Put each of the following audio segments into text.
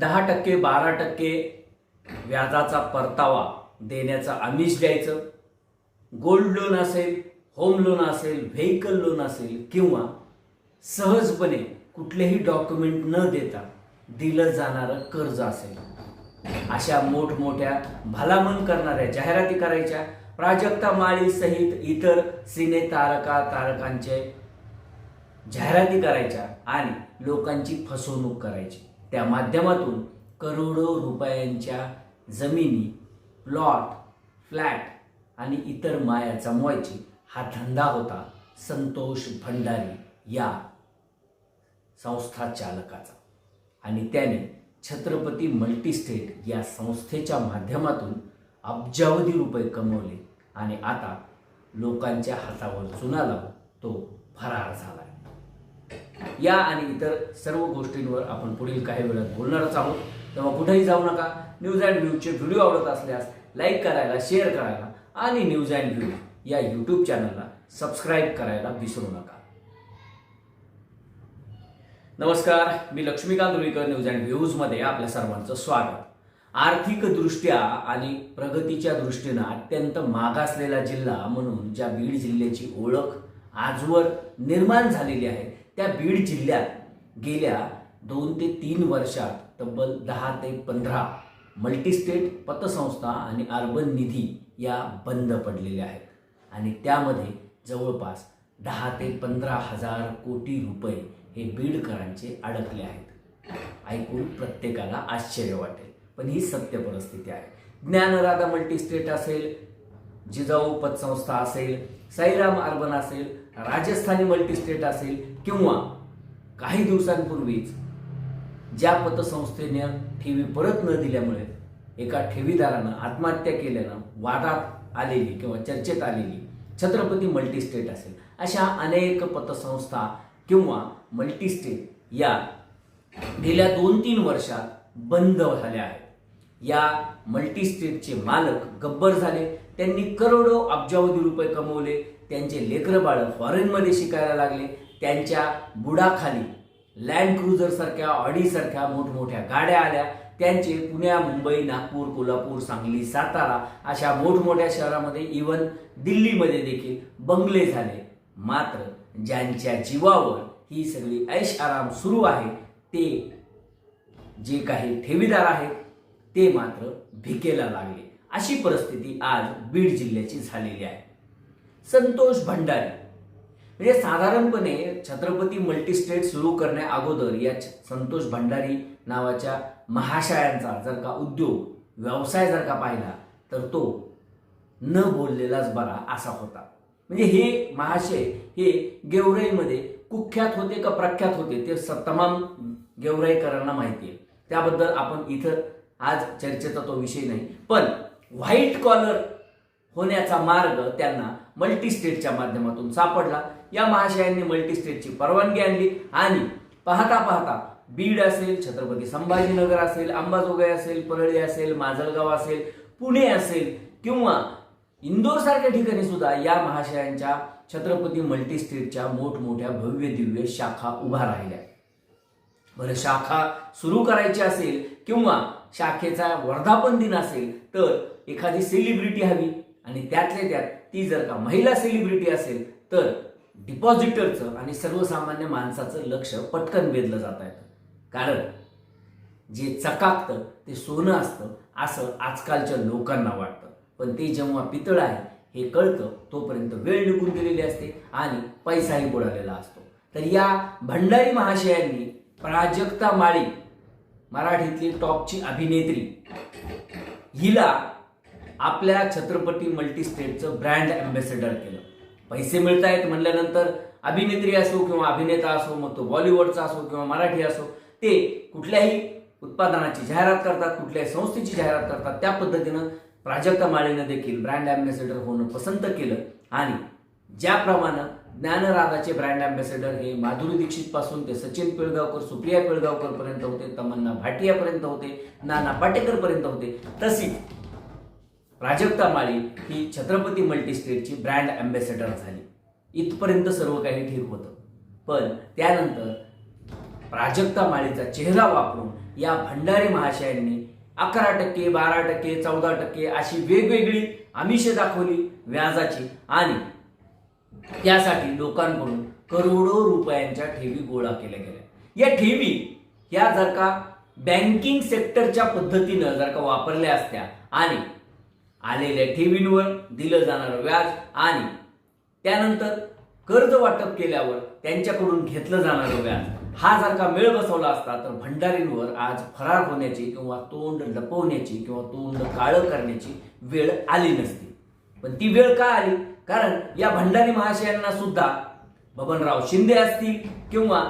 दहा टक्के बारा टक्के व्याजाचा परतावा देण्याचं आमिष द्यायचं. गोल्ड लोन असेल होम लोन असेल व्हेकल लोन असेल किंवा सहजपणे कुठलेही डॉक्युमेंट न देता दिलं जाणारं कर्ज असेल. अशा मोठमोठ्या भलामण करणाऱ्या जाहिराती करायच्या. प्राजक्ता माळी सहित इतर सिने तारका तारकांचे जाहिराती करायच्या आणि लोकांची फसवणूक करायची. त्या माध्यमातून करोडो रुपयांच्या जमिनी प्लॉट फ्लॅट आणि इतर माया जमवायची हा धंदा होता संतोष भंडारी या संस्था चालकाचा. आणि त्याने छत्रपती मल्टीस्टेट या संस्थेच्या माध्यमातून अब्जावधी रुपये कमवले आणि आता लोकांच्या हातावर चुना लावून तो फरार झाला या आणि इतर सर्व गोष्टींवर आपण पुढील काही वेळात बोलणारच आहोत. तेव्हा कुठेही जाऊ नका. न्यूज अँड व्ह्यूचे व्हिडिओ आवडत असल्यास लाईक करायला शेअर करायला आणि न्यूज अँड व्ह्यू या यूट्यूब चॅनलला सबस्क्राईब करायला विसरू नका. नमस्कार. मी लक्ष्मीकांत रुईकर न्यूज अँड व्ह्यूजमध्ये आपल्या सर्वांचं स्वागत. आर्थिकदृष्ट्या आणि प्रगतीच्या दृष्टीनं अत्यंत मागासलेला जिल्हा म्हणून ज्या बीड जिल्ह्याची ओळख आजवर निर्माण झालेली आहे त्या बीड जिल्ह्यात गेल्या दोन ते तीन वर्षात तब्बल दहा ते पंधरा मल्टीस्टेट पतसंस्था आणि अर्बन निधी या बंद पडलेल्या आहेत. आणि त्यामध्ये जवळपास दहा ते पंधरा हजार कोटी रुपये हे बीडकरांचे अडकले आहेत. ऐकून प्रत्येकाला आश्चर्य वाटेल. पण ही सत्य परिस्थिती आहे. ज्ञानराधा मल्टीस्टेट असेल जिजाऊ पतसंस्था असेल साईराम अर्बन असेल राजस्थानी मल्टीस्टेट असेल किंवा काही दिवसांपूर्वीच ज्या पतसंस्थेने ठेवी परत न दिल्यामुळे एका ठेवीदारानं आत्महत्या केल्यानं वादात आलेली किंवा चर्चेत आलेली छत्रपती मल्टीस्टेट असेल अशा अनेक पतसंस्था किंवा मल्टीस्टेट या गेल्या दोन तीन वर्षात बंद झाल्या आहेत. या मल्टीस्टेटचे मालक गब्बर झाले. त्यांनी करोडो अब्जावधी रुपये कमवले. त्यांचे लेकरं बाळं फॉरेनमध्ये शिकायला लागले. त्यांच्या बुडाखाली लँड क्रुझर सारख्या ऑडी सारख्या मोठमोठ्या गाड्या आल्या. त्यांचे पुण्या मुंबई नागपूर कोल्हापूर सांगली सातारा अशा मोठमोठ्या शहरामध्ये इवन दिल्लीमध्ये देखील बंगले झाले. मात्र ज्यांच्या जीवावर ही सगळी ऐश आराम सुरू आहे ते जे काही ठेवीदार आहेत ते मात्र भिकेला लागले. अशी परिस्थिती आज बीड जिल्ह्याची झालेली आहे. संतोष भंडारी. म्हणजे साधारणपणे छत्रपती मल्टीस्टेट सुरू करण्या अगोदर या संतोष भंडारी नावाच्या महाशयांचा जर का उद्योग व्यवसाय जर का पाहिला तर तो न बोललेलाच बरा असा होता. म्हणजे हे महाशय हे गेवराईमध्ये कुख्यात होते का प्रख्यात होते ते तमाम गेवराईकरांना माहिती आहे. त्याबद्दल आपण इथं आज चर्चेचा तो विषय नाही. पण व्हाईट कॉलर होण्याचा मार्ग त्यांना मल्टीस्टेटच्या माध्यमातून सापडला. या महाशयांनी मल्टीस्टेटची परवानगी आणली आणि पाहता पाहता बीड असेल छत्रपती संभाजीनगर असेल अंबाजोगाई असेल परळी असेल माजलगाव असेल पुणे असेल किंवा इंदोर सारख्या ठिकाणी सुद्धा या महाशयांच्या छत्रपती मल्टीस्टेटच्या मोठमोठ्या भव्य दिव्य शाखा उभा राहिल्या. बरं शाखा सुरू करायची असेल किंवा शाखेचा वर्धापन दिन असेल तर एखादी सेलिब्रिटी हवी. आणि त्यातल्या त्यात ती जर का महिला सेलिब्रिटी असेल तर डिपॉझिटरचं आणि सर्वसामान्य माणसाचं लक्ष पटकन वेधलं जात आहे कारण जे चकाकतं ते सोनं असतं असं आजकालच्या लोकांना वाटतं. पण ते जेव्हा पितळ आहे हे कळतं तोपर्यंत वेळ निघून गेलेली असते आणि पैसाही बुडालेला असतो. तर या भंडारी महाशयांनी प्राजक्ता माळी मराठीतली टॉपची अभिनेत्री. हिला आपल्या छत्रपती मल्टीस्टेटचं ब्रँड अँबॅसेडर केलं. पैसे मिळत आहेत म्हणल्यानंतर अभिनेत्री असो किंवा अभिनेता असो मग तो बॉलिवूडचा असो किंवा मराठी असो ते कुठल्याही उत्पादनाची जाहिरात करतात कुठल्याही संस्थेची जाहिरात करतात त्या पद्धतीनं प्राजक्ता माळीनं देखील ब्रँड अँबॅसेडर होणं पसंत केलं. आणि ज्याप्रमाणे ज्ञानराधाचे ब्रँड अँबॅसेडर हे माधुरी दीक्षित पासून ते सचिन पिळगावकर सुप्रिया पिळगावकर पर्यंत होते तमन्ना भाटिया पर्यंत होते नाना पाटेकर पर्यंत होते. तशीच प्राजक्ता माळी ही छत्रपती मल्टीस्टेटची ब्रँड अँबॅसेडर झाली. इथपर्यंत सर्व काही ठीक होतं. पण त्यानंतर प्राजक्ता माळीचा चेहरा वापरून या भंडारी महाशयांनी अकरा टक्के बारा टक्के चौदा टक्के अशी वेगवेगळी आमिषे दाखवली व्याजाची आणि त्यासाठी लोकांकडून करोडो रुपयांच्या ठेवी गोळा केल्या गेल्या. या ठेवी या जर का बँकिंग सेक्टरच्या पद्धतीनं जर का वापरल्या असत्या आणि आलेल्या ठेवींवर दिलं जाणारं व्याज आणि त्यानंतर कर्ज वाटप केल्यावर त्यांच्याकडून घेतलं जाणारं व्याज हा जर का मेळ बसवला असता तर भंडारींवर आज फरार होण्याची किंवा तोंड लपवण्याची किंवा तोंड काळं करण्याची वेळ आली नसती. पण ती वेळ का आली? कारण या भंडारी महाशयांना सुद्धा बबनराव शिंदे असतील किंवा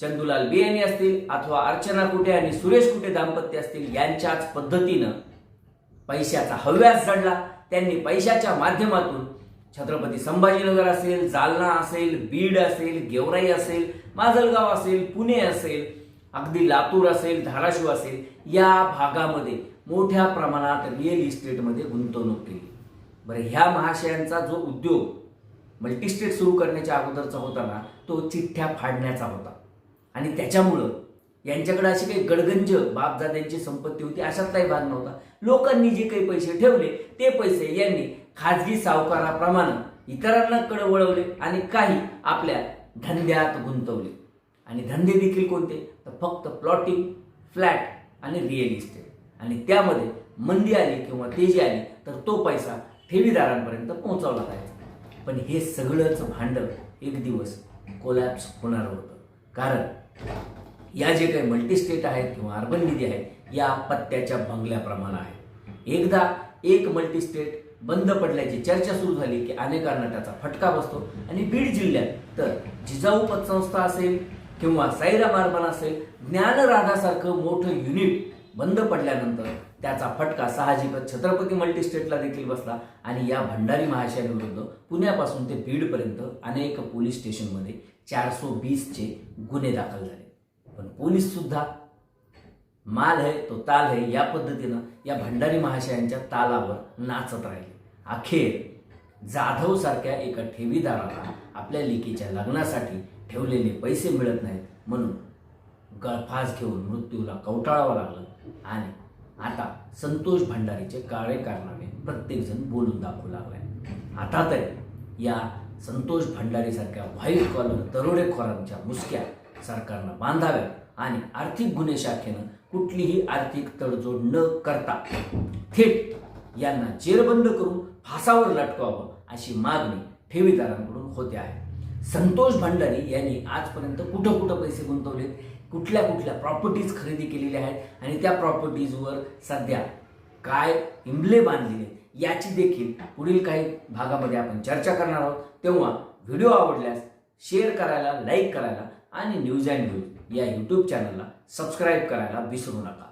चंदुलाल बियाणी असतील अथवा अर्चना कुटे आणि सुरेश कुटे दाम्पत्य असतील यांच्याच पद्धतीनं पैशाचा हव्यास जडला. त्यांनी पैशाच्या माध्यमातून छत्रपती संभाजीनगर असेल जालना असेल बीड असेल गेवराई असेल माजलगाव असेल पुणे असेल अगदी लातूर असेल धाराशिव असेल या भागामध्ये मोठ्या प्रमाणात रिअल इस्टेटमध्ये गुंतवणूक केली. बरं ह्या महाशयांचा जो उद्योग मल्टीस्टेट सुरू करण्याच्या अगोदरचा होता ना तो चिठ्ठ्या फाडण्याचा होता. आणि त्याच्यामुळं यांच्याकडे अशी काही गडगंज बापदाद्यांची संपत्ती होती अशातलाही भाग नव्हता. लोकांनी जे काही पैसे ठेवले ते पैसे यांनी खाजगी सावकाराप्रमाणे इतरांनाकडे वळवले आणि काही आपल्या धंद्यात गुंतवले. आणि धंदे देखील कोणते? तर फक्त प्लॉटिंग फ्लॅट आणि रिअल इस्टेट आणि त्यामध्ये मंदी आली किंवा तेजी आली तर तो पैसा ठेवीदारांपर्यंत पोहोचवला पाहिजे पण हे सगळंच भांडं एक दिवस कोलॅप्स होणार होतं. कारण या जे काही मल्टीस्टेट आहेत किंवा अर्बन निधी आहेत या पत्त्याच्या बंगल्याप्रमाणे आहेत. एकदा एक मल्टीस्टेट बंद पडल्याची चर्चा सुरू झाली की अनेकांना त्याचा फटका बसतो आणि बीड जिल्ह्यात तर जिजाऊ पतसंस्था असेल किंवा साईराम अर्बन असेल ज्ञानराधासारखं मोठं युनिट बंद पडल्यानंतर त्याचा फटका साहजिकच छत्रपती मल्टीस्टेटला देखील बसला आणि या भंडारी महाशयाविरुद्ध पुण्यापासून ते बीडपर्यंत अनेक पोलीस स्टेशनमध्ये चारशे वीसचे गुन्हे दाखल झाले. पण पोलीस सुद्धा माल है तो ताल है या पद्धतीनं या भंडारी महाशयांच्या तालावर नाचत राहिले. अखेर जाधव सारख्या एका ठेवीदाराला आपल्या लेकीच्या लग्नासाठी ठेवलेले पैसे मिळत नाहीत म्हणून गळफास घेऊन मृत्यूला कवटाळावं लागलं आणि आता संतोष भंडारीचे काळे कारनामे प्रत्येकजण बोलून दाखवू लागलाय. आता तरी या संतोष भंडारीसारख्या व्हाईट कॉलर दरोडेखोरांच्या मुसक्या सरकारनं बांधाव्या आणि आर्थिक गुन्हे शाखेनं कुठलीही आर्थिक तडजोड न करता थेट यांना जेरबंद करून फासावर लटकवावं अशी मागणी ठेवीदारांकडून होते आहे. संतोष भंडारी यांनी आजपर्यंत कुठं कुठं पैसे गुंतवलेत? कुठल्या कुठल्या प्रॉपर्टीज खरेदी केलेल्या आहेत आणि त्या प्रॉपर्टीजवर सध्या काय इंबले बांधलेले आहेत, याची देखील पुढील काही भागामध्ये आपण चर्चा करणार आहोत. तेव्हा व्हिडिओ आवडल्यास शेअर करायला लाईक करायला आणि न्यूज अँड न्यूज या यूट्यूब चॅनलला सबस्क्राईब करायला विसरू नका.